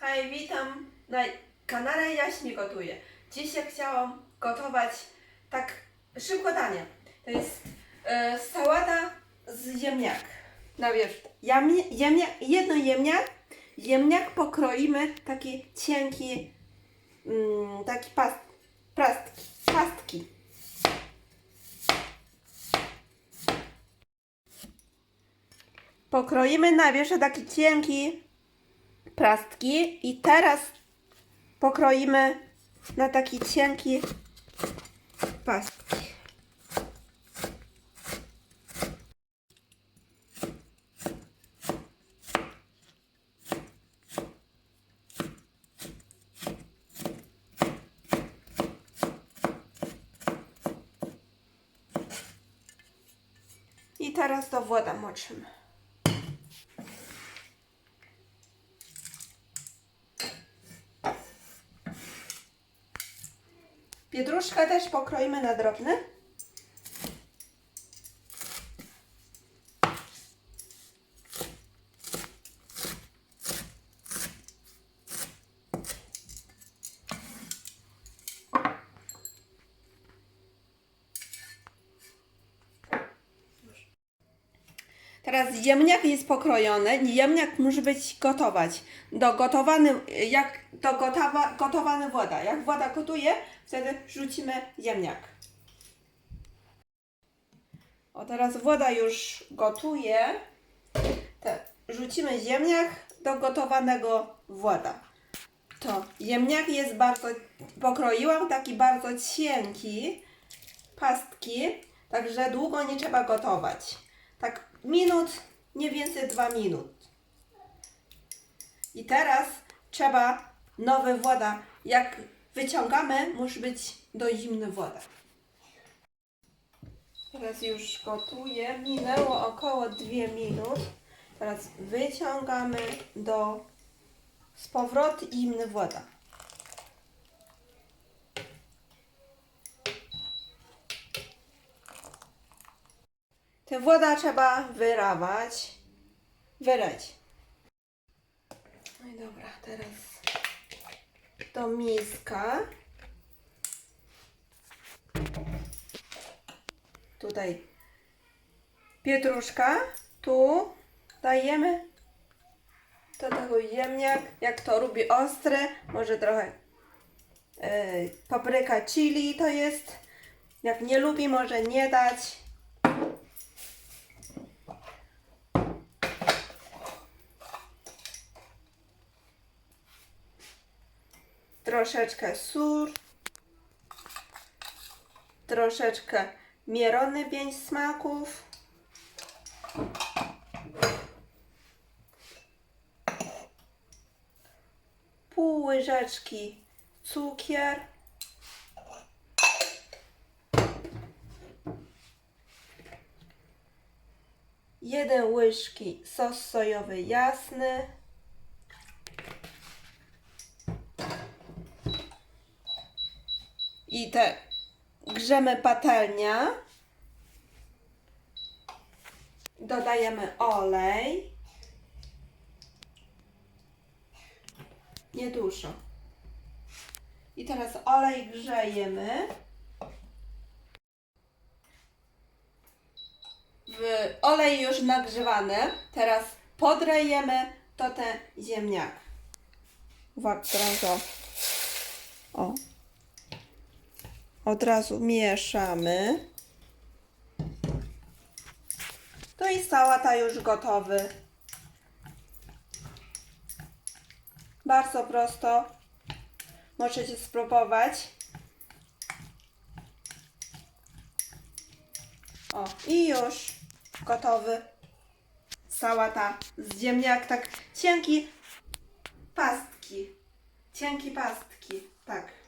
Hej, witam na kanale Jaśmi Gotuje. Dzisiaj chciałam gotować tak szybko danie. To jest e, sałata z ziemniak. Na wierzch. Jamie, jemniak, jedno jemniak. Jemniak pokroimy taki cienki, mm, taki past, pastki, pastki. Pokroimy na wierzch taki cienki plastki i teraz pokroimy na taki cienki pastki. I teraz do woda moczymy. Pietruszkę też pokroimy na drobne. Teraz ziemniak jest pokrojony. Ziemniak musi być gotować. Do gotowany, jak do gotowa, gotowana woda. Jak woda gotuje, wtedy rzucimy ziemniak. O teraz woda już gotuje. Te, rzucimy ziemniak do gotowanego woda. To ziemniak jest bardzo, pokroiłam taki bardzo cienki pastki, także długo nie trzeba gotować. Tak minut, nie więcej dwa minut. I teraz trzeba nowa woda. Jak wyciągamy, musi być do zimna woda. Teraz już gotuję. Minęło około 2 minut. Teraz wyciągamy do z powrotem zimna woda. Tę wodę trzeba wyrawać. Wyleć. No i dobra, teraz do miska. Tutaj pietruszka. Tu dajemy do tego ziemniak. Jak to lubi ostre, może trochę e, papryka chili to jest. Jak nie lubi, może nie dać. Troszeczkę sól, troszeczkę mierony pięć smaków, pół łyżeczki cukier, jeden łyżki sos sojowy jasny, i te grzemy patelnia. Dodajemy olej. Niedużo. I teraz olej grzejemy. W olej już nagrzewany. Teraz podrejemy to ten ziemniak. Uwaga, teraz. O. Od razu mieszamy. To i sałata już gotowy. Bardzo prosto. Możecie spróbować. O, i już gotowy. Sałata z ziemniak, tak cienki pastki. Cienkie pastki, tak.